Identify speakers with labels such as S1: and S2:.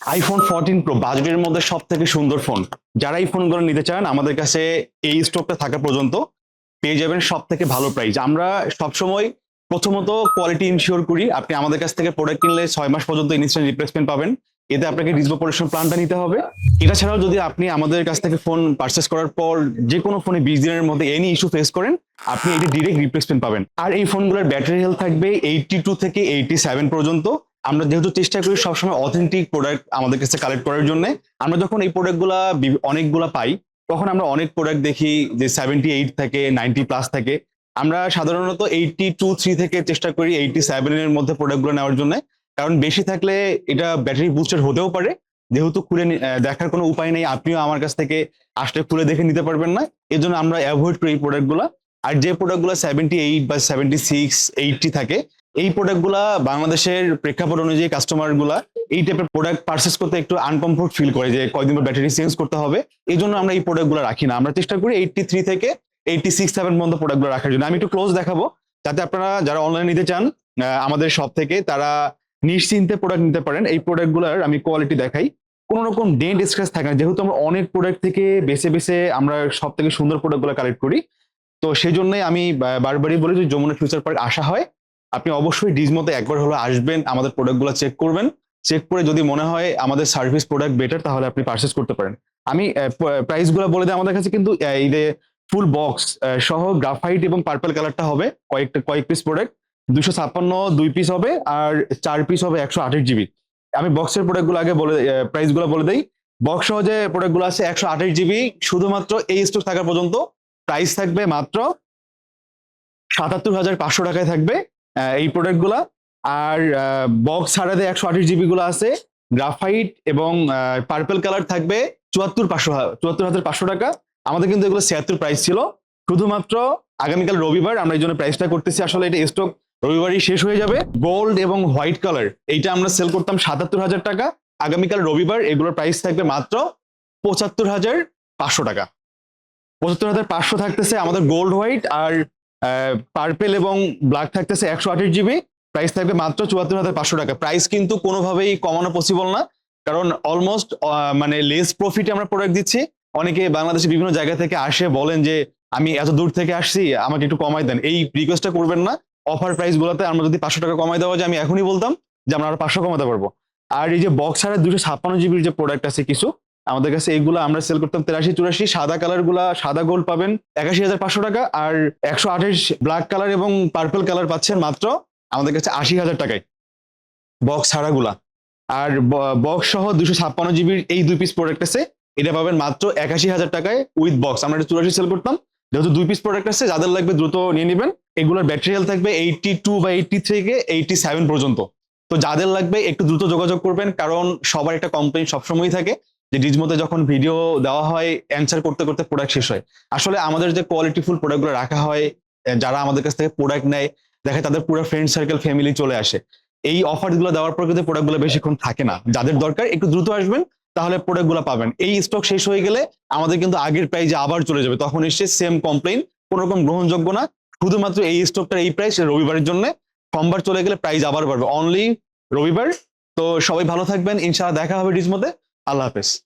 S1: IPhone fourteen pro বাজেটের মধ্যে সব থেকে সুন্দর ফোন যারা এই ফোনগুলো নিতে চান, আমাদের কাছে এই স্টকটা থাকা পর্যন্ত পেয়ে যাবেন সব থেকে ভালো প্রাইস আমরা সবসময় প্রথমত কোয়ালিটি ইনশিওর করি, আপনি আমাদের কাছ থেকে প্রোডাক্ট কিনলে ছয় মাস পর্যন্ত ইনস্ট্যান্ট রিপ্লেসমেন্ট পাবেন। এতে আপনাকে রিজভোপোরেশন প্ল্যানটা নিতে হবে। এটা ছাড়াও যদি আপনি আমাদের কাছ থেকে ফোন পারচেস করার পর যে কোনো ফোনে বিশ দিনের মধ্যে এনি ইস্যু ফেস করেন, আপনি এটি ডিরেক্ট রিপ্লেসমেন্ট পাবেন। আর এই ফোনগুলোর ব্যাটারি হেলথ থাকবে এইটটি টু থেকে এইটটি সেভেন পর্যন্ত। আমরা যেহেতু চেষ্টা করি সবসময় অথেন্টিক প্রোডাক্ট আমাদের কাছে কালেক্ট করার জন্য, আমরা যখন এই প্রোডাক্টগুলা অনেকগুলা পাই, তখন আমরা অনেক প্রোডাক্ট দেখি যে সেভেন্টি এইট থাকে নাইনটি প্লাস থাকে। আমরা সাধারণত এইটটি টু থ্রি থেকে চেষ্টা করি এইটটি সেভেনের মধ্যে প্রোডাক্টগুলো নেওয়ার জন্য। কারণ বেশি থাকলে এটা ব্যাটারি বুস্টার হতেও পারে। যেহেতু খুলে দেখার কোনো উপায় নেই, আপনিও আমার কাছ থেকে আসলে খুলে দেখে নিতে পারবেন না। এই জন্য আমরা অ্যাভয়েড করি এই প্রোডাক্টগুলো আর যে প্রোডাক্টগুলো সেভেন্টি এইট বা সেভেন্টি সিক্স এইটটি থাকে এই প্রোডাক্টগুলা বাংলাদেশের প্রেক্ষাপট অনুযায়ী কাস্টমারগুলা এই টাইপের প্রোডাক্ট পারচেস করতে একটু আনকমফোর্ট ফিল করে যে কয়দিন পর ব্যাটারি চেঞ্জ করতে হবে। এই জন্য আমরা এই প্রোডাক্টগুলো রাখি না। আমরা চেষ্টা করি এইটটি থ্রি থেকে এইটটি সিক্স সেভেন পর্যন্ত প্রোডাক্টগুলো রাখার জন্য। আমি একটু ক্লোজ দেখাবো, যাতে আপনারা যারা অনলাইন নিতে চান আমাদের সব থেকে, তারা নিশ্চিন্তে প্রোডাক্ট নিতে পারেন। এই প্রোডাক্টগুলোর আমি কোয়ালিটি দেখাই। কোনো রকম ডেন্ট স্ক্র্যাচ থাকে না। যেহেতু আমরা অনেক প্রোডাক্ট থেকে বেছে বেছে আমরা সব থেকে সুন্দর প্রোডাক্টগুলো কালেক্ট করি। তো সেই জন্যই আমি বারবারই বলি যে যমুনা ফিউচার পার্ক আসা হয়। আপনি অবশ্যই ডিজমোতে একবার হলো আসবেন, আমাদের প্রোডাক্টগুলো চেক করবেন। চেক করে যদি মনে হয় আমাদের সার্ভিস প্রোডাক্ট বেটার তাহলে আপনি পারচেস করতে পারেন। আমি প্রাইসগুলো বলে দিই আমাদের কাছে, কিন্তু এই যে ফুল বক্স সহ গ্রাফাইট এবং পার্পল কালারটা হবে, কয়েকটা, কয়েক পিস প্রোডাক্ট দুশো ছাপ্পান্ন, দুই পিস হবে, আর চার পিস হবে একশো আঠাশ জিবি আমি বক্সের প্রোডাক্টগুলো আগে বলে প্রাইসগুলো বলে দিই। বক্স সহ যে প্রোডাক্টগুলো আছে, একশো আঠাশ জিবি শুধুমাত্র এই স্টক থাকা পর্যন্ত। প্রাইস থাকবে মাত্র সাতাত্তর হাজার পাঁচশো টাকায় থাকবে। এই প্রোডাক্টগুলা আর বক্স ছাড়াতে একশো আঠাশ জিবি গুলো আছে গ্রাফাইট এবং পার্পল কালার থাকবে চুয়াত্তর পাঁচশো চুয়াত্তর হাজার পাঁচশো টাকা। আমাদের কিন্তু এগুলো ছিয়াত্তর প্রাইস ছিল। শুধুমাত্র আগামীকাল রবিবার আমরা এই জন্য প্রাইসটা করতেছি। আসলে এটা স্টক রবিবারই শেষ হয়ে যাবে। গোল্ড এবং হোয়াইট কালার এইটা আমরা সেল করতাম সাতাত্তর হাজার টাকা। আগামীকাল রবিবার এগুলোর প্রাইস থাকবে মাত্র পঁচাত্তর হাজার পাঁচশো টাকা। পঁচাত্তর হাজার পাঁচশো থাকতেছে আমাদের গোল্ড হোয়াইট আর পার্পেল এবং ব্ল্যাক থাকতেছে একশো আঠাশ জিবি প্রাইস থাকবে মাত্র চুয়াত্তর হাজার পাঁচশো টাকা। প্রাইস কিন্তু কোনোভাবেই কমানো পসিবল না, কারণ অলমোস্ট মানে লেস প্রফিটে আমরা প্রোডাক্ট দিচ্ছি। অনেকে বাংলাদেশে বিভিন্ন জায়গা থেকে আসে, বলেন যে, আমি এত দূর থেকে আসছি, আমাকে একটু কমাই দেন। এই রিকোয়েস্টটা করবেন না। অফার প্রাইস গুলোতে আমরা যদি পাঁচশো টাকা কমাই দেওয়া যায়, আমি এখনই বলতাম যে, আমরা আরও পাঁচশো কমাতে পারব। আর এই যে বক্স ছাড়া দুশো ছাপ্পান্ন জিবির যে প্রোডাক্ট আছে কিছু আমাদের কাছে এইগুলো আমরা সেল করতাম তেরাশি, চুরাশি, সাদা কালারগুলা, সাদা গোল্ড পাবেন একাশি হাজার পাঁচশো টাকা আর একশো আঠাশ ব্ল্যাক কালার এবং পার্পল কালার পাচ্ছেন মাত্র আমাদের কাছে আশি হাজার টাকায়। বক্স ছাড়া গুলা আর বক্স সহ দুশো ছাপ্পান্ন জিবির এই দুই পিস প্রোডাক্ট আছে, এটা পাবেন মাত্র একাশি হাজার টাকায় উইথ বক্স আমরা চুরাশি সেল করতাম, যেহেতু দুই পিস প্রোডাক্ট আছে, যাদের লাগবে দ্রুত নিয়ে নেবেন। এগুলোর ব্যাটারি হেলথ থাকবে এইটটি টু বা এইটটি থেকে এইটটি সেভেন পর্যন্ত। তো যাদের লাগবে একটু দ্রুত যোগাযোগ করবেন, কারণ সবার একটা কমপ্লেন সবসময়ই থাকে। যে ডিজমোতে যখন ভিডিও দেওয়া হয় অ্যান্সার করতে করতে প্রোডাক্ট শেষ হয়। আসলে আমাদের যে কোয়ালিটিফুল প্রোডাক্টগুলো রাখা হয় যারা আমাদের কাছ থেকে প্রোডাক্ট নেয়, দেখে তাদের পুরো ফ্রেন্ড সার্কেল ফ্যামিলি চলে আসে। এই অফারগুলো দেওয়ার পর কিন্তু প্রোডাক্টগুলো বেশিক্ষণ থাকে না। যাদের দরকার, একটু দ্রুত আসবেন, তাহলে প্রোডাক্টগুলো পাবেন। এই স্টক শেষ হয়ে গেলে আমাদের কিন্তু আগের প্রাইজে আবার চলে যাবে। তখন এসে সেম কমপ্লেন কোনো রকম গ্রহণযোগ্য না। শুধুমাত্র এই স্টকটার এই প্রাইস রবিবারের জন্য সোমবার চলে গেলে প্রাইস আবার বাড়বে। অনলি রবিবার। তো সবাই ভালো থাকবেন। ইনশাআল্লাহ দেখা হবে ডিজমোতে আল্লাহ হাফেজ।